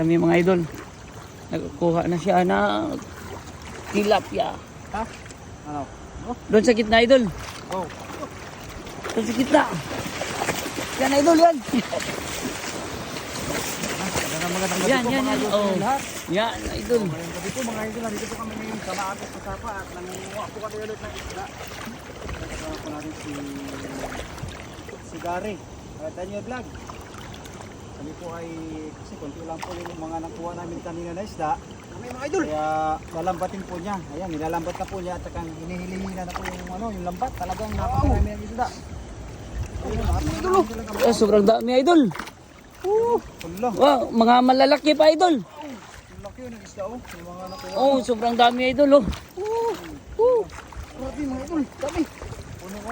Kami mga idol, nagkuha na siya na tilapia. Ha? Ano? Doon sa gitna idol. Oh. Doon sa gitna. Yan idol yan. Magandang Yan, yan, yan. Oh. Yan idol. Magandang gabi po mga idol. Nandito po kami ngayon sa Maagas sa Sapa at nangunguha po kami ulit ng isda. Kasama po natin si si Gary. Uh, Daniel Vlog. Kami po ay kasi konti lang po yung mga nakuha namin kanina na isda. Kami mga idol. Kaya lalambatin po niya. Ayan, nilalambat na po niya at saka hinihilihila na po yung ano, yung lambat. Talagang napakarami ang isda. Ayun, mga idol. oh. Oh, sobrang dami idol. Wala. Wow, mga malalaki pa idol. Ang laki yun ng isda oh. Yung mga nakuha. Oh, sobrang dami idol oh. Oh, grabe mga idol. Dami. Puno ko.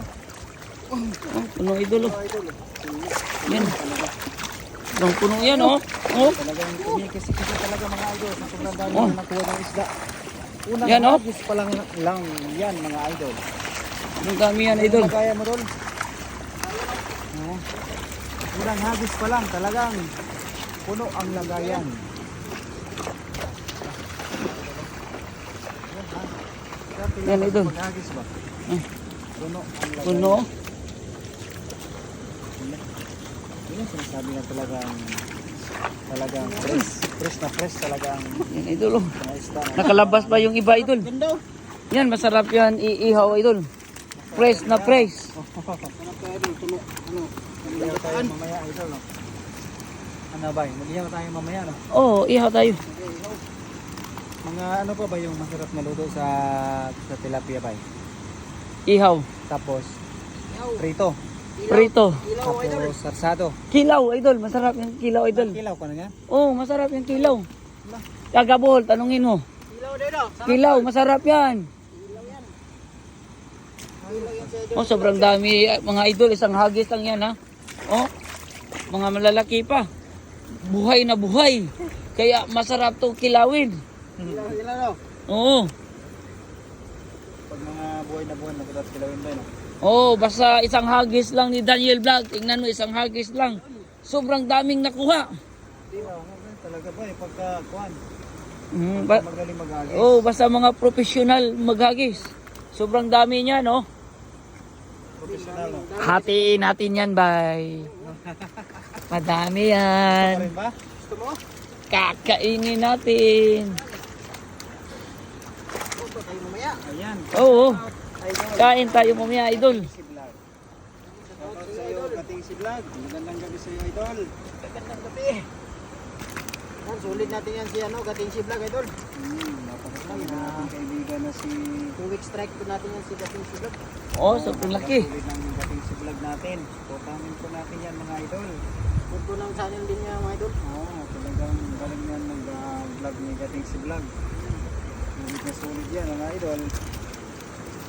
Oh, puno idol oh. Idol. Yan. Sobrang puno yan oh. Oh, Talagang kumikisi-kisi talaga mga idol. Sa sobrang dami Oh. na nakuha ng isda. Unang Yan, oh. pa lang, lang yan mga idol. sobrang dami yan idol. Kaya mo doon. Oh. Unang hagis pa lang talagang puno ang lagayan. Yan, idol. Hmm. Puno ang lagayan. Puno. Yun yung sinasabi na talagang talagang fresh, fresh na fresh talagang Yan idol oh. Nakalabas pa yung iba idol. Ganda. Yan, masarap yan iihaw idol. Fresh na fresh. Mag-ihaw tayo mamaya idol. No? Ano ba? Mag-ihaw tayo mamaya. No? Oh, ihaw tayo. Mga ano pa ba yung masarap na luto sa sa tilapia ba? Ihaw. Tapos prito. Prito. Tapos sarsado. Kilaw idol, masarap yung kilaw idol. Kilaw ka na nga? Oh, masarap yung kilaw. Tagabol, tanungin mo. Kilaw, masarap yan. Oh, sobrang dami mga idol, isang hagis lang yan ha. Oh, mga malalaki pa. Buhay na buhay. Kaya masarap to kilawin. Kilaw, kilaw. Oo. Pag mga buhay na buhay, masarap kilawin ba? No? Oh, basta isang hagis lang ni Daniel Vlog. Tingnan mo, isang hagis lang. Sobrang daming nakuha. Ano talaga ba eh? Pagka kuhan, Mm, ba- magaling mag-agis. oh, basta mga professional maghagis. Sobrang dami niya, no? Professional. No? Hatiin natin yan, bay. Madami yan. rin ba? Gusto mo? Kakainin natin. Ayan. Oo, Idol. Kain tayo mamaya, idol. Vlog. Shoutout sa iyo, Kating si Vlog. Magandang gabi sa iyo, Idol. Magandang gabi. Sulit natin yan si ano, Kating si Vlog, Idol. Hmm, na kaibigan na si... Two week strike po natin yan si Kating si Vlog. Oh, sobrang laki. Sulit ng Kating si Vlog natin. Supportahan po natin yan, mga Idol. Huwag po ng channel din niya, mga Idol. Oo, talagang galing yan nag-vlog ni Kating si Vlog. Sulit na sulit yan, mga Idol.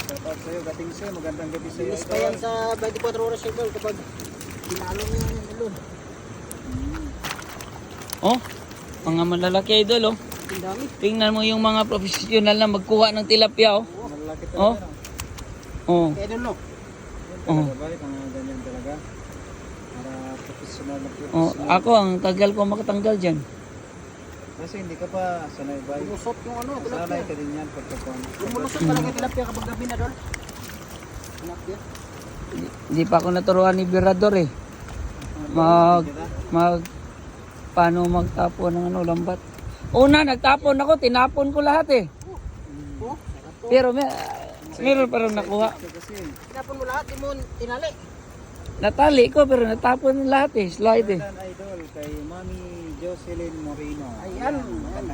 Shoutout sa iyo, Kating si, magandang gabi sa iyo, Bilis pa yan sa 24 oras idol kapag pinalo niya yan idol. Oh, mga malalaki, idol, oh. Ang dami. Tingnan mo yung mga professional na magkuha ng tilapia, oh. Malalaki Oh. talaga? Oh, Kaya idol no. Yan talaga ba? Mga ganyan talaga. Para professional na oh. professional. Ako, ang tagal ko makatanggal dyan. Kasi hindi ka pa sanay ba? Lumusot yung ano, Sanay tilapia. ka din yan pagkakon. Lumulusot talaga yung tilapia kapag gabi na idol. Tilapia. Hindi pa ako naturuan ni Birador, eh. Mag, mag, paano magtapon ng ano, lambat. Una, nagtapon ako, tinapon ko lahat, eh. Oh, Pero may, meron pa rin nakuha. Tinapon mo lahat, di mo tinali. Natali ko, pero natapon lahat, eh. Slide, eh. Idol kay Mami Jocelyn Moreno. Ayan.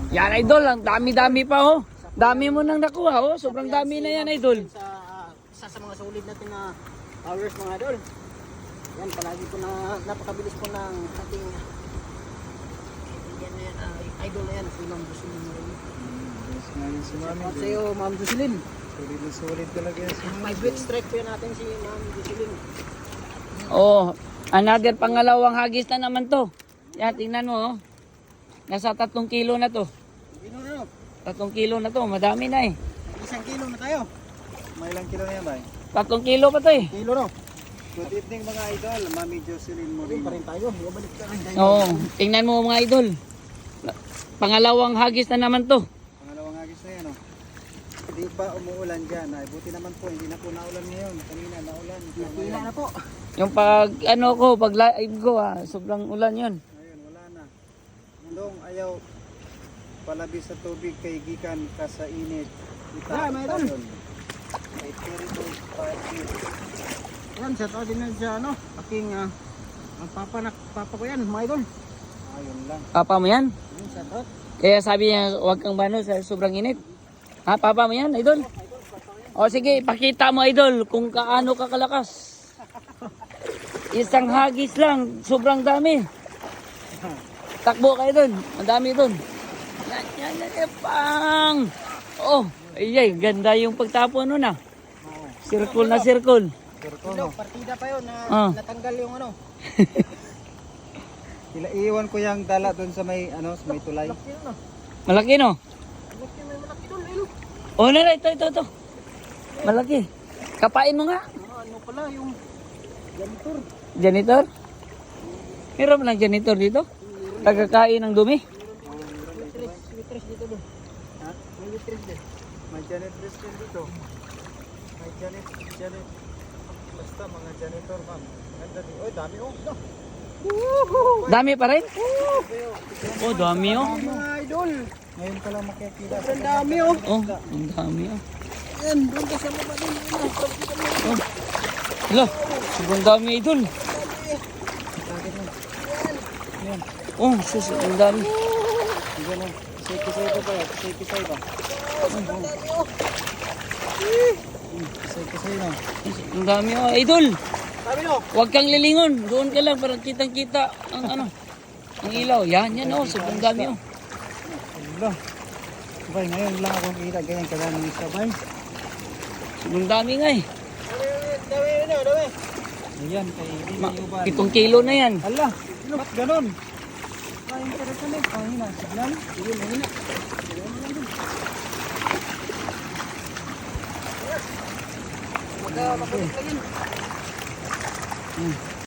Yan, idol. Ang dami-dami pa, oh. Dami mo nang nakuha, oh. Sobrang dami na yan, idol. Sa isa sa mga sulit natin na hours mga idol. Yan, palagi po na napakabilis po ng ating yan na yan, ah, idol na yan, si Ma'am Jocelyn Moreno. Mm, Yes, ngayon si Mami. Shoutout sa iyo, Ma'am Jocelyn. Sulit na sulit talaga yan si Mami. May great strike po yan natin si Ma'am Jocelyn. Oh, another pangalawang hagis na naman to. Yan, tingnan mo, oh. Nasa tatlong kilo na to. Kilo na no? Tatlong kilo na to. Madami na, eh. Isang kilo na tayo. May ilang kilo na yan ba? Tatlong kilo pa to, eh. Kilo no? Good evening mga idol. Mami Jocelyn Moreno. pa rin tayo. Bumalik ka rin tayo. Oo, tingnan mo mga idol. pangalawang hagis na naman to. Pangalawang agis na yan, oh. Hindi pa umuulan dyan. Ay, buti naman po, hindi na po naulan ngayon. Kanina, naulan. Hila na po. Yung pag ano ko, pag live ko ah, sobrang ulan yun. Dong, ayaw palabis sa tubig kay gikan ka sa init. Ita, Yeah, may doon. yun. Kay terrible party. Yan, shout out din sa ano, aking ah, ang papa na papa ko yan, idol. Ayun lang. Papa mo yan? Yan, shout out. Kaya sabi niya, huwag kang bano sa sobrang init. Ha, papa mo yan, idol? O sige, pakita mo, idol, kung kaano ka kalakas. Isang hagis lang, sobrang dami. Takbo kayo dun, ang dami dun. Yan, yan, yan, yan, pang! Oh, ayay, ganda yung pagtapon nun ah. Circle na circle. Turko, Hello, no? partida pa yun na Ah. natanggal yung ano. Ila, iwan ko yung dala doon sa may, ano, sa may tulay. Laki yun ah. Malaki no? Laki may malaki doon, ayun. Oh, nara, ito, ito, ito. Malaki. Kapain mo nga. Ah, ano pala yung janitor. Janitor? Meron lang janitor dito? Tagakain ng dumi? Waitress, dito doon. Ha? May waitress din. May janitress din dito. May janit, janit. Basta mga janitor, ma'am. Ganda din. Dami oh. Dami pa rin? Oh, dami oh. Idol, Ngayon pa lang makikita. ang dami oh. Oh, ang dami oh. Yan, doon ka sa baba din. Oh. Hala, sobrang dami idol. Oh, sus, ang dami. Diyan. Safety side pa side ba? Safety side na. Ang dami oh, idol. Sabi no, Huwag kang lilingon. Doon ka lang para kitang-kita ang ano. Ang ilaw. Yan, yan oh. Sobrang dami oh. Wala. Sabay, ngayon lang ako kita ganyan kadaming sabay. Sobrang dami nga eh. dami, dami, dami. Ayan, kay pitong kilo na yan. Hala, ba't ganun? Ay, interesan eh. Pangina, signal. Sige, mahina. Magka, makabit lang yun.